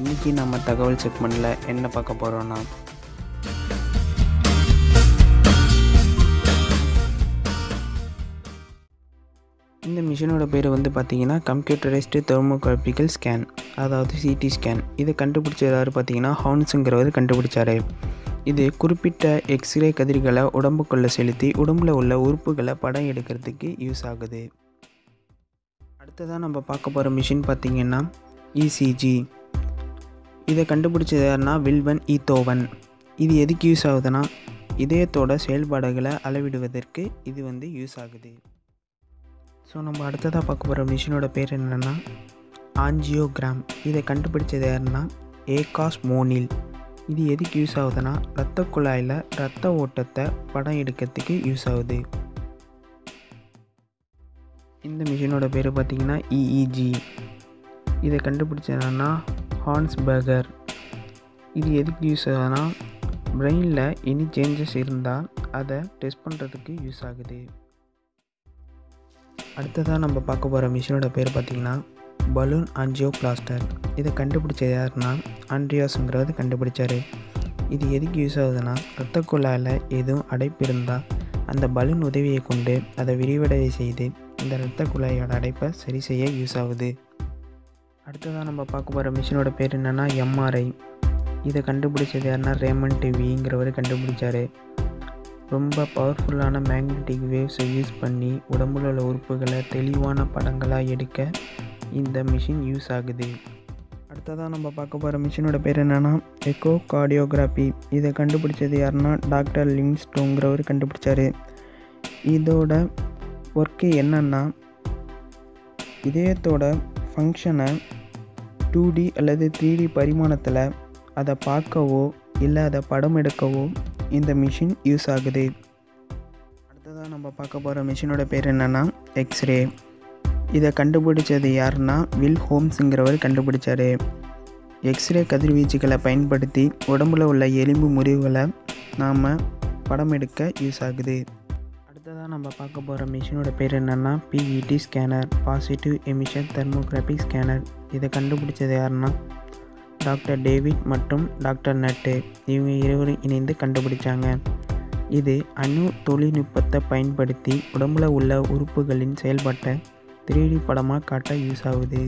இன்றைக்கி நம்ம தகவல் செக்மெண்ட்டில் என்ன பார்க்க போகிறோன்னா இந்த மிஷினோட பேர் வந்து பார்த்தீங்கன்னா கம்ப்யூட்டரைஸ்டு தெர்மோகிராபிக்கல் ஸ்கேன் அதாவது சிடி ஸ்கேன் இதை கண்டுபிடிச்சது யார் பார்த்தீங்கன்னா ஹான்ஸுங்கிறவர் கண்டுபிடிச்சாரு. இது குறிப்பிட்ட எக்ஸ்ரே கதிர்களை உடம்புக்குள்ளே செலுத்தி உடம்பில் உள்ள உறுப்புகளை படம் எடுக்கிறதுக்கு யூஸ் ஆகுது. அடுத்ததாக நம்ம பார்க்க போகிற மிஷின் பார்த்திங்கன்னா இசிஜி இதை கண்டுபிடிச்சது யாருன்னா வில்வன் ஈத்தோவன். இது எதுக்கு யூஸ் ஆகுதுன்னா இதயத்தோட செயல்பாடுகளை அளவிடுவதற்கு இது வந்து யூஸ் ஆகுது. ஸோ நம்ம அடுத்ததாக பார்க்க போகிற மிஷினோட பேர் என்னென்னா ஆஞ்சியோகிராம். இதை கண்டுபிடிச்சது யாருன்னா ஏகாஸ் மோனில். இது எதுக்கு யூஸ் ஆகுதுன்னா ரத்த குழாயில் ரத்த ஓட்டத்தை படம் எடுக்கிறதுக்கு யூஸ் ஆகுது. இந்த மிஷினோட பேர் பார்த்திங்கன்னா இஇஜி இதை கண்டுபிடிச்சதுன்னா ஹான்ஸ் பர்கர் இது எதுக்கு யூஸ் ஆகுதுன்னா பிரெயினில் எனி சேஞ்சஸ் இருந்தால் அதை டெஸ்ட் பண்ணுறதுக்கு யூஸ் ஆகுது. அடுத்ததாக நம்ம பார்க்க போகிற மிஷினோட பேர் பார்த்திங்கன்னா பலூன் ஆஞ்சியோபிளாஸ்டர் இதை கண்டுபிடிச்சது யாருன்னா ஆண்ட்ரியாஸுங்கிறது கண்டுபிடிச்சார். இது எதுக்கு யூஸ் ஆகுதுன்னா ரத்த குழாயில் எதுவும் அடைப்பு இருந்தால் அந்த பலூன் உதவியை கொண்டு அதை விரிவடைய செய்து இந்த இரத்த குழாயோட அடைப்பை சரி செய்ய யூஸ் ஆகுது. அடுத்ததாக நம்ம பார்க்க போகிற மிஷினோட பேர் என்னென்னா எம்ஆர்ஐ இதை கண்டுபிடிச்சது யாருன்னா ரேமன் டிவிங்கிறவர் கண்டுபிடிச்சாரு. ரொம்ப பவர்ஃபுல்லான மேக்னெட்டிக் வேவ்ஸை யூஸ் பண்ணி உடம்புல உள்ள உறுப்புகளை தெளிவான படங்களாக எடுக்க இந்த மிஷின் யூஸ் ஆகுது. அடுத்ததாக நம்ம பார்க்க போகிற மிஷினோட பேர் என்னென்னா எக்கோ கார்டியோகிராஃபி இதை கண்டுபிடிச்சது யாருன்னா டாக்டர் லிங்ஸ்டோங்கிறவர் கண்டுபிடிச்சாரு. இதோட ஒர்க்கு என்னென்னா இதயத்தோட ஃபங்க்ஷனை டூ டி அல்லது த்ரீ டி பரிமாணத்தில் அதை பார்க்கவோ இல்லை அதை படம் எடுக்கவோ இந்த மிஷின் யூஸ் ஆகுது. அடுத்ததாக நம்ம பார்க்க போகிற மிஷினோட பேர் என்னென்னா எக்ஸ்ரே இதை கண்டுபிடிச்சது யாருன்னா வில் ஹோம்ஸுங்கிறவர் கண்டுபிடிச்சார். எக்ஸ்ரே கதிர்வீச்சுகளை பயன்படுத்தி உடம்புல உள்ள எலும்பு முறிவுகளை நாம் படம் எடுக்க யூஸ் ஆகுது. அடுத்ததாக நம்ம பார்க்க போகிற மிஷினோட பேர் என்னென்னா P E T scanner positive emission thermographic scanner இதை கண்டுபிடிச்சது யாருன்னா டாக்டர் டேவிட் மற்றும் டாக்டர் நட்டு இவங்க இருவரும் இணைந்து கண்டுபிடிச்சாங்க. இது அணு தொழில்நுட்பத்தை பயன்படுத்தி உடம்புல உள்ள உறுப்புகளின் செயல்பாட்டை த்ரீடி படமாக காட்ட யூஸ் ஆகுது.